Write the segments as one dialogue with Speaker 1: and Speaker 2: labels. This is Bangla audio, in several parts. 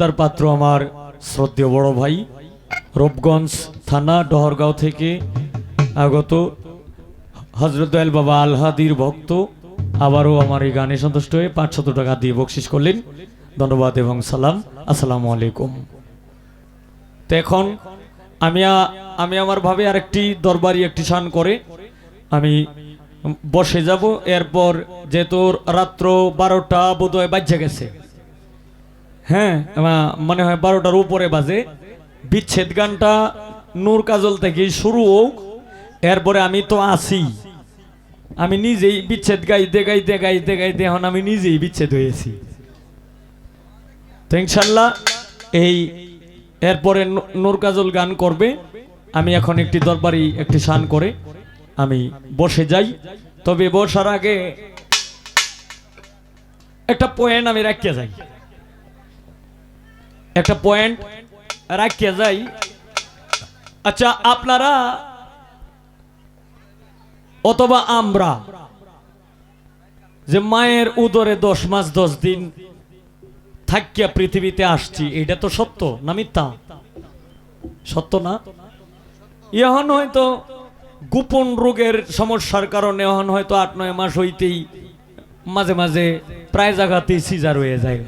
Speaker 1: তার পাত্র আমার শ্রদ্ধেয় বড় ভাই, রূপগঞ্জ থানা ডহরগাঁও থেকে আগত হজরত বাবা আলহাদির ভক্ত। আবারও আমার এই গানে সন্তুষ্ট হয়ে পাঁচশত টাকা দিয়ে বকশিস করলেন। ধন্যবাদ এবং সালাম। আসসালামু আলাইকুম। তো এখন আমি আমি আমার ভাবে আরেকটি দরবারি একটি শান করে আমি বসে যাব। এরপর যেহেতু রাত্র বারোটা বোধহয় বাজে গেছে। হ্যাঁ মনে হয় বারোটার উপরে বাজে। বিচ্ছেদ গানটা নূর কাজল থেকে শুরু হোক, এরপরে আমি তো আসি আমি নিজেই বিচ্ছেদ গাইতে গাইতে গাইতে গাইতে এখন আমি নিজেই বিচ্ছেদ হয়েছি। তো ইনশাল্লাহ এই এরপরে নূর কাজল গান করবে। আমি এখন একটি দরবারি একটি শান করে আমি বসে যাই। তবে বসার আগে একটা পয়েন্ট আমি রাখিয়া যাই। একটা পয়েন্ট রাখিয়া যাই। আচ্ছা আপনারা অথবা আমরা যে মায়ের উদরে দশ মাস দশ দিন থাকিয়া পৃথিবীতে আসছি, এটা তো সত্য না মিথ্যা? সত্য না? এখন হয়তো গোপন রোগের সমস্যার কারণে এখন হয়তো আট, নয় মাস হইতেই মাঝে মাঝে প্রায় জায়গাতেই সিজার হয়ে যায়।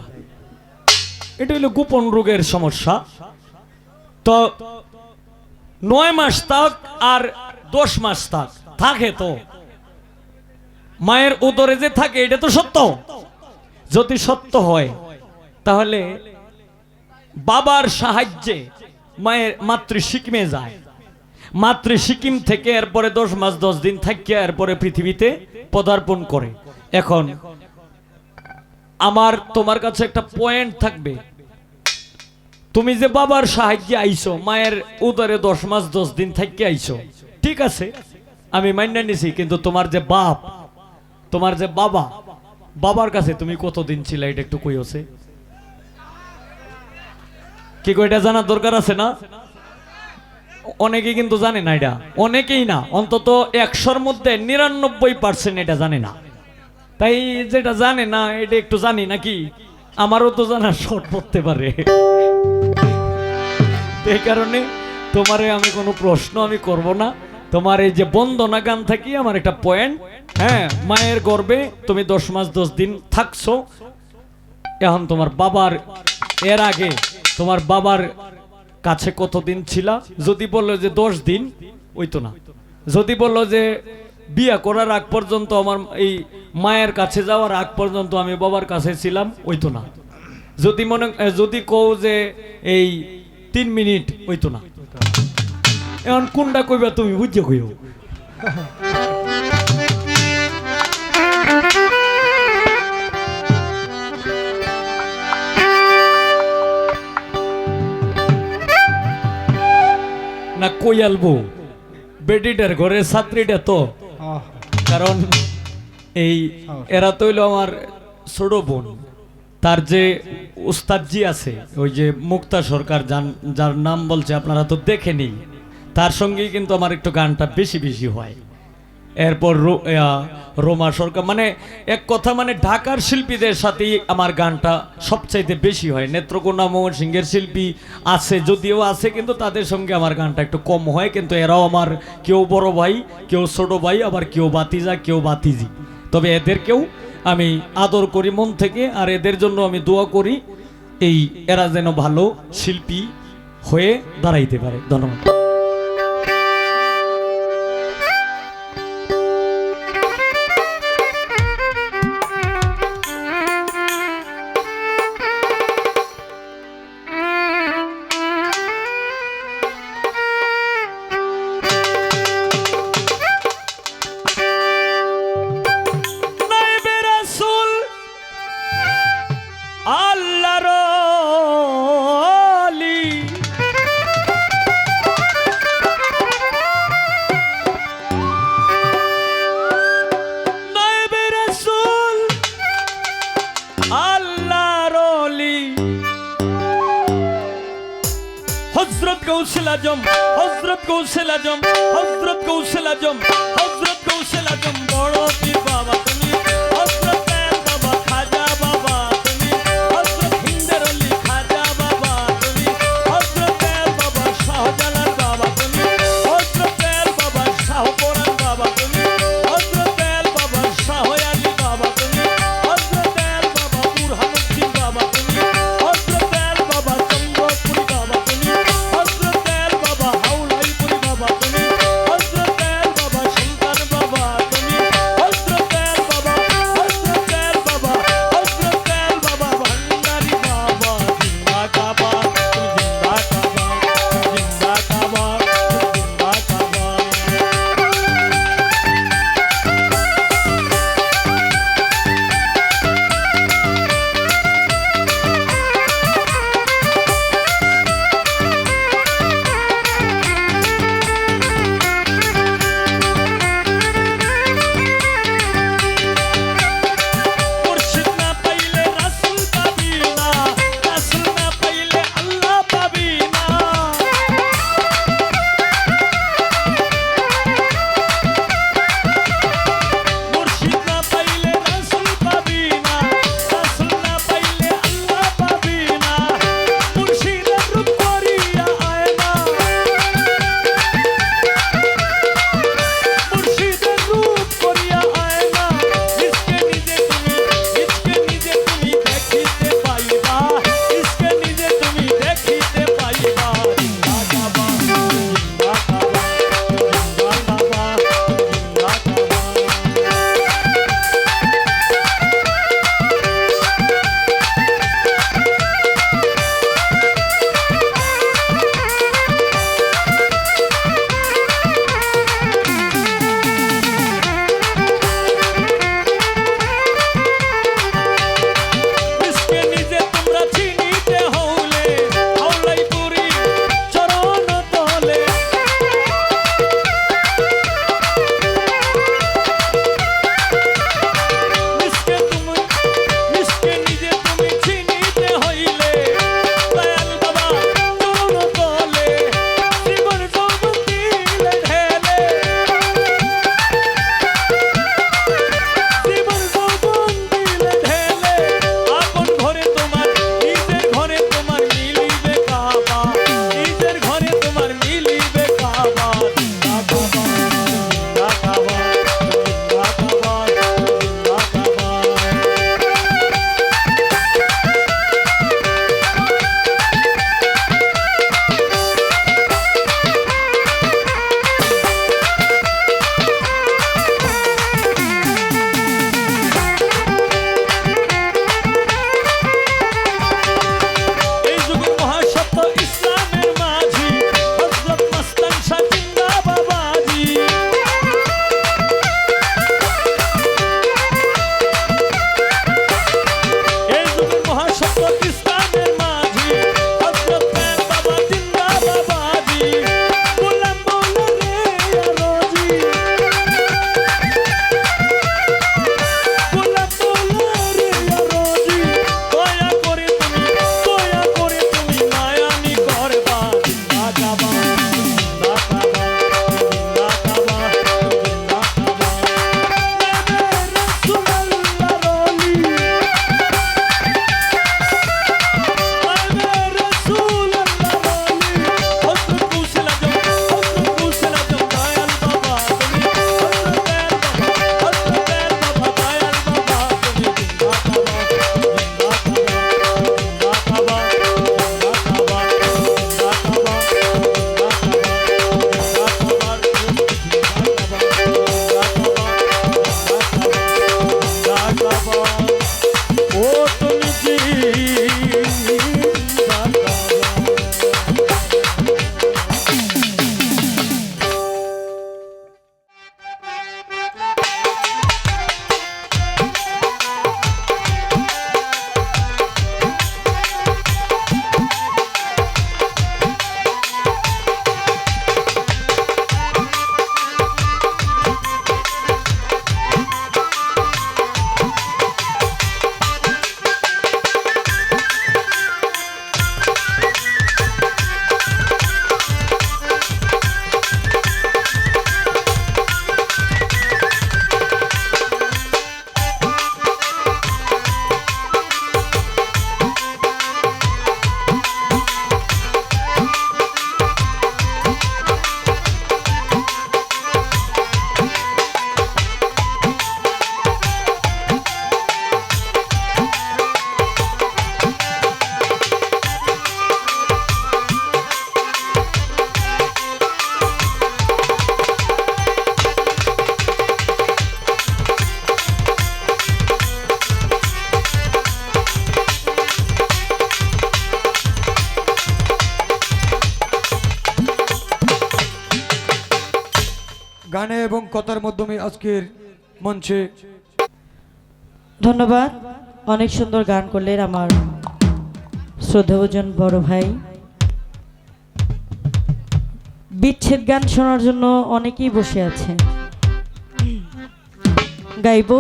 Speaker 1: এটা হলো গোপন রোগের সমস্যা। তো নয় মাস তাক আর দশ মাস তাক। থাকে তো। মায়ের উদরে যে থাকে, এটা তো সত্য। যদি সত্য হয়, তাহলে বাবার সাহায্যে মায়ের মাতৃ সিকিমে যায়। মাতৃ সিকিম থেকে এরপরে দশ মাস, দশ দিন থাকিয়া এরপরে পৃথিবীতে পদার্পণ করে। এখন আমার তোমার কাছে একটা পয়েন্ট থাকবে। তুমি যে বাবার সাহায্যে আইছো, মায়ের উদরে দশ মাস দশ দিন থেকে আইছো, ঠিক আছে? আমি মান্য নিছি, কিন্তু তোমার যে বাপ, তোমার যে বাবা, বাবার কাছে তুমি কতদিন ছিল এটা একটু কইছে কো এটা জানার দরকার আছে না? অনেকে কিন্তু জানে না এটা। অনেকেই না, অন্তত একশোর মধ্যে নিরানব্বই পার্সেন্ট এটা জানে না। তাই যেটা জানে না, এটা একটু জানি নাকি? আমারও তো জানা শর্ট পড়তে পারে। এই কারণে তোমারে আমি কোনো প্রশ্ন আমি করব না। তোমার এই যে বন্দনা গান থাকি, আমার একটা পয়েন্ট হ্যাঁ মায়ের গর্বে তুমি দশ মাস দশ দিন থাকছো। এখন তোমার বাবার, এর আগে তোমার বাবার কাছে কতদিন ছিলা? যদি বলল যে দশ দিন, ওই তো না। যদি বলল যে বিয়া করার আগ পর্যন্ত আমার এই মায়ের কাছে যাওয়ার আগ পর্যন্ত আমি বাবার কাছে ছিলাম ওই তো না। যদি মনে যদি কও যে এই তিন মিনিট ওই তো না। এখন কোনটা কইবা তুমি বুঝছ কইও। না কই আলবো বেটিটার ঘরের ছাত্রীটা তো। কারণ এই এরা তো হইল আমার ছোট বোন। তার যে উস্তাদজি আছে ওই যে মুক্তা সরকার যান- যার নাম বলছে আপনারা তো দেখেনি তার সঙ্গেই কিন্তু আমার একটু গানটা বেশি বেশি হয়। এরপর রোমা সরকার মানে এক কথা মানে ঢাকার শিল্পীদের সাথেই আমার গানটা সবচাইতে বেশি হয়। নেত্রকোনা মোহন সিংহের শিল্পী আছে, যদিও আছে, কিন্তু তাদের সঙ্গে আমার গানটা একটু কম হয়, কিন্তু এরাও আমার কেউ বড় ভাই, কেউ ছোট ভাই, আবার কেউ বাতিজা কেউ বাতিজি তবে এদেরকেও আমি আদর করি মন থেকে, আর এদের জন্য আমি দোয়া করি, এই এরা যেন ভালো শিল্পী হয়ে দাঁড়াইতে পারে। ধন্যবাদ। আজম
Speaker 2: acaba. আজকের মঞ্চে।
Speaker 3: ধন্যবাদ। অনেক সুন্দর গান করলেন আমার শ্রদ্ধাভোজন বড় ভাই। বিচ্ছেদ গান শোনার জন্য অনেকেই বসে আছে গাইব।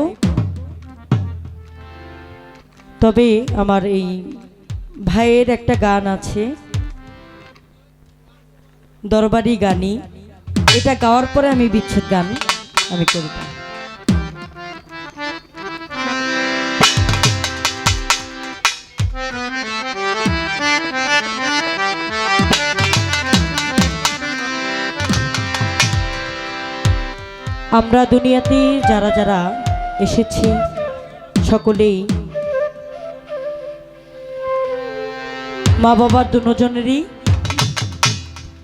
Speaker 3: তবে আমার এই ভাইয়ের একটা গান আছে। দরবারি গানি। এটা গাওয়ার পরে আমি বিচ্ছেদ গান আমি করব আমরা দুনিয়াতে যারা যারা এসেছি, সকলেই মা বাবার দুজনেরই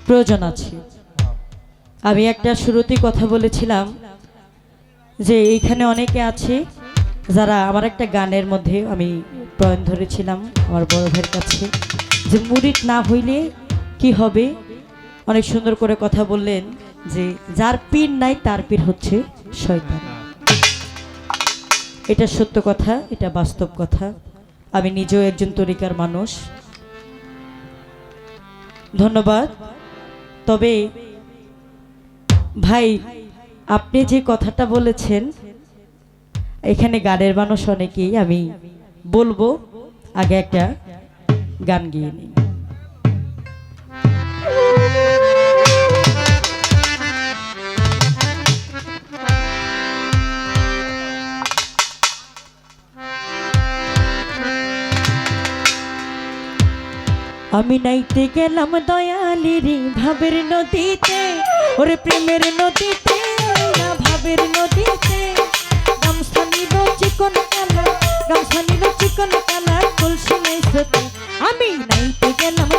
Speaker 3: প্রয়োজন আছে। আমি একটা শুরুতেই কথা বলেছিলাম যে এইখানে অনেকে আছে যারা আমার একটা গানের মধ্যে আমি প্রয়ণ ধরেছিলাম আমার বড় ভাইয়ের কাছে। যে মুরিট না হইলে কি হবে? অনেক সুন্দর করে কথা বললেন যে যার পীর নাই তার পীর হচ্ছে শয়তান। এটা সত্য কথা, এটা বাস্তব কথা। আমি নিজেও একজন তরিকার মানুষ। ধন্যবাদ। তবে ভাই আপনি যে কথাটা বলেছেন, এখানে গানের মানুষ অনেকেই আমি বলব, আগে একটা গান গিয়ে নিই। আমি নাইতে গেলাম দয়ালিরি ভাবের নদীতে, ওরে প্রেমের নদীতে। না ভাবের নদীতে। গামছা নিল চিকন কালা গামছা নিল চিকন কালা তুলসী নেই আমি নাইতে গেলাম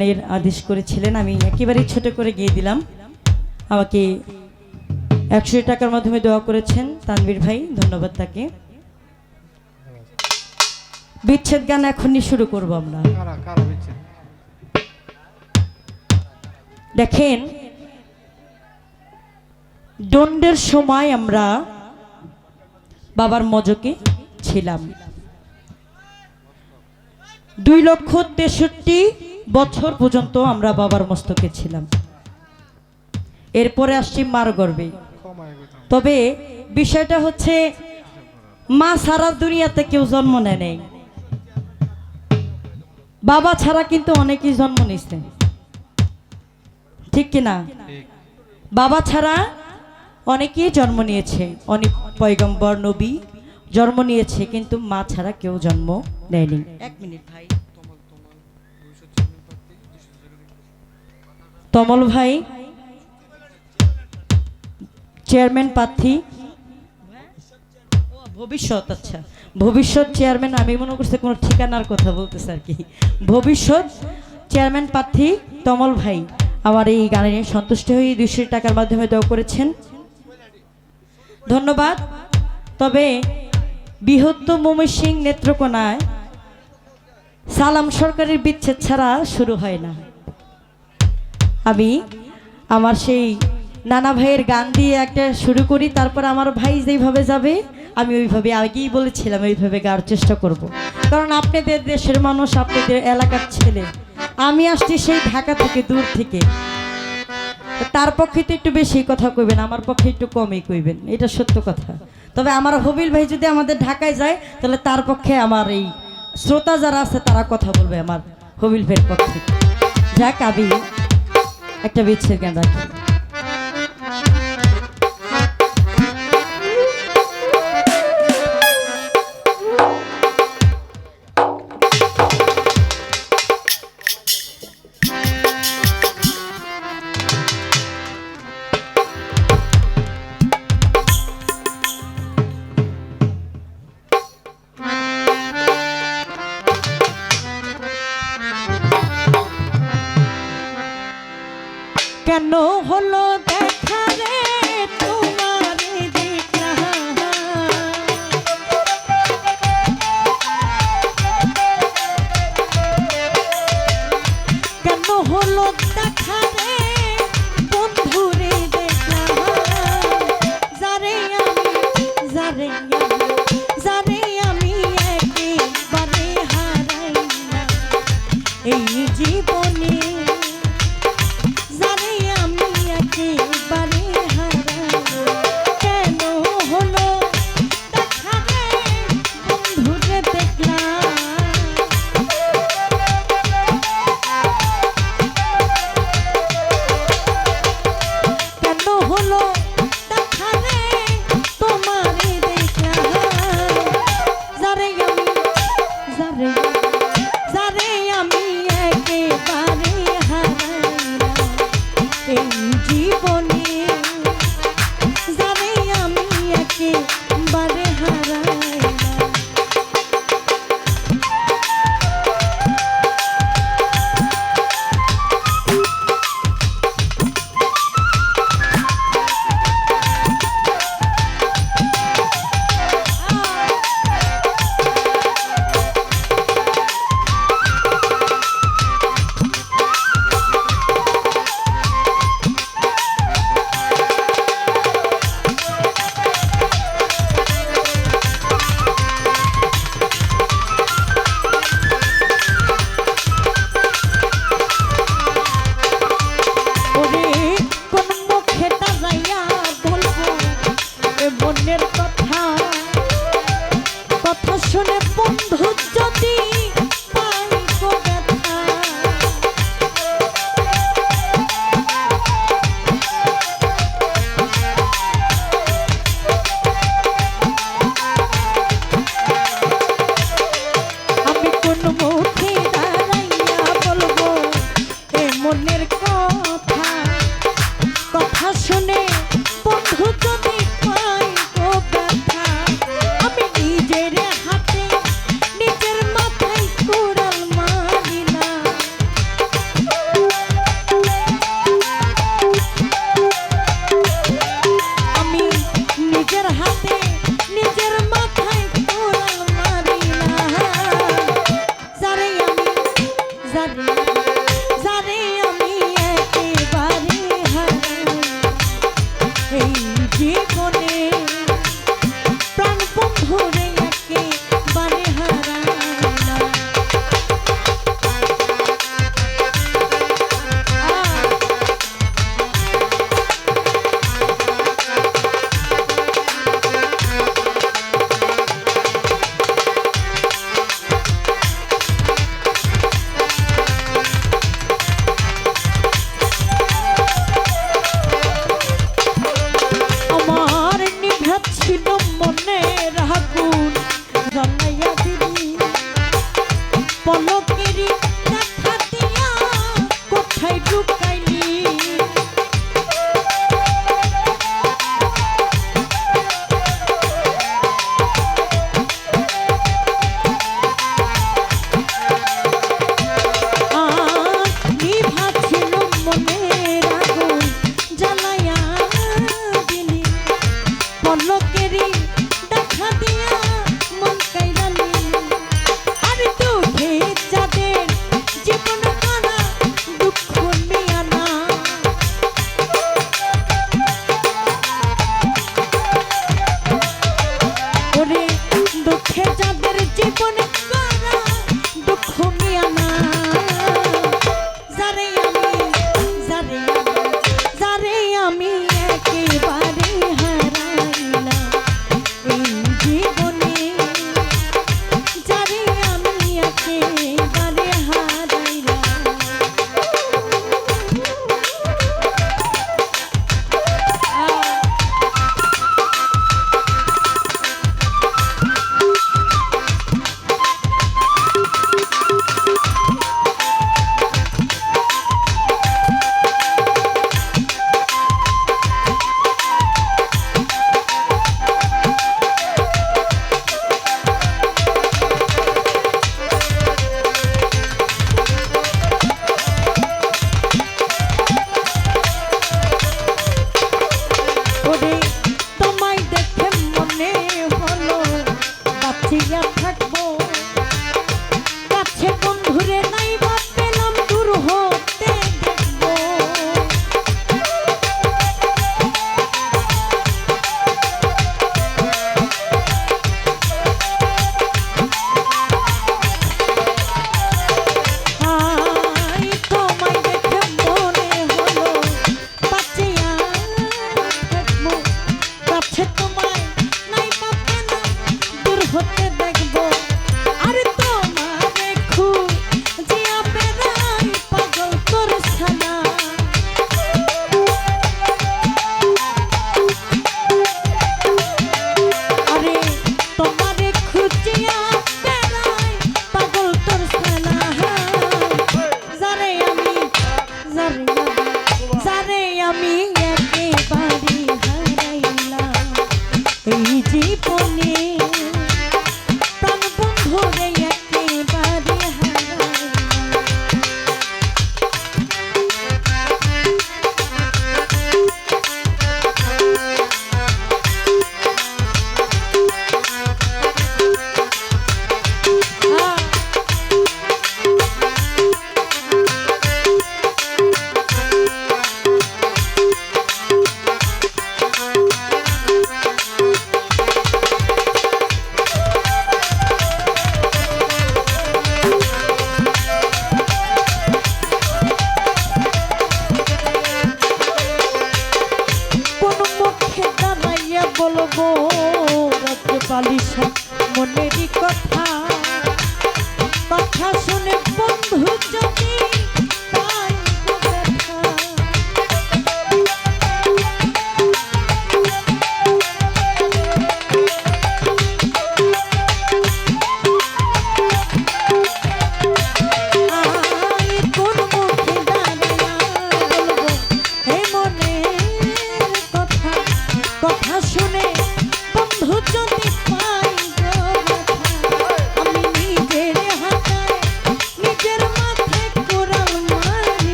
Speaker 3: গানের আদেশ করেছিলেন আমি একেবারেই ছোট করে গিয়ে দিলাম। আমাকে একশো টাকার মাধ্যমে দোয়া করেছেন তানভীর ভাই ধন্যবাদ তাকে। বিচ্ছেদ গান এখনই শুরু করব আমরা। দেখেন দণ্ডের সময় আমরা বাবার মজকে ছিলাম। দুই লক্ষ তেষট্টি বছর পর্যন্ত আমরা বাবার মস্তকে ছিলাম। এরপরে আসছি মার গর্বে। তবে বিষয়টা হচ্ছে, মা সারা দুনিয়াতে কেউ জন্ম নেয় নেই। বাবা ছাড়া কিন্তু অনেকেই জন্ম নিছে ঠিক কিনা? বাবা ছাড়া অনেকেই জন্ম নিয়েছে। অনেক পয়গম্বর, নবী জন্ম নিয়েছে, কিন্তু মা ছাড়া কেউ জন্ম নেয়নি। এক মিনিট ভাই। তমল ভাই চেয়ারম্যান প্রার্থী। ও, ভবিষ্যৎ আচ্ছা। ভবিষ্যৎ চেয়ারম্যান আমি মনে করছি কোনো ঠিকানার কথা বলতেছে আর কি। ভবিষ্যৎ চেয়ারম্যান প্রার্থী তমল ভাই আমার এই গানে সন্তুষ্ট হয়ে দুইশো টাকার মাধ্যমে দেওয়া করেছেন। ধন্যবাদ। তবে বৃহত্তম ময়মনসিং নেত্রকোনায় সালাম সরকারের বিচ্ছেদ ছাড়া শুরু হয় না। আমি আমার সেই নানা ভাইয়ের গান দিয়ে একটা শুরু করি, তারপর আমার ভাই যেইভাবে যাবে, আমি ওইভাবে আগেই বলেছিলাম ওইভাবে গাওয়ার চেষ্টা করব। কারণ আপনাদের দেশের মানুষ, আপনাদের এলাকার ছেলে। আমি আসছি সেই ঢাকা থেকে দূর থেকে। তার পক্ষে তো একটু বেশি কথা কইবেন, আমার পক্ষে একটু কমই কইবেন, এটা সত্য কথা। তবে আমার হবিল ভাই যদি আমাদের ঢাকায় যায়, তাহলে তার পক্ষে আমার এই শ্রোতা যারা আছে, তারা কথা বলবে আমার হবিল ভাইয়ের পক্ষে। যাক, আমি একটা বিচ্ছেদ গান রাখি।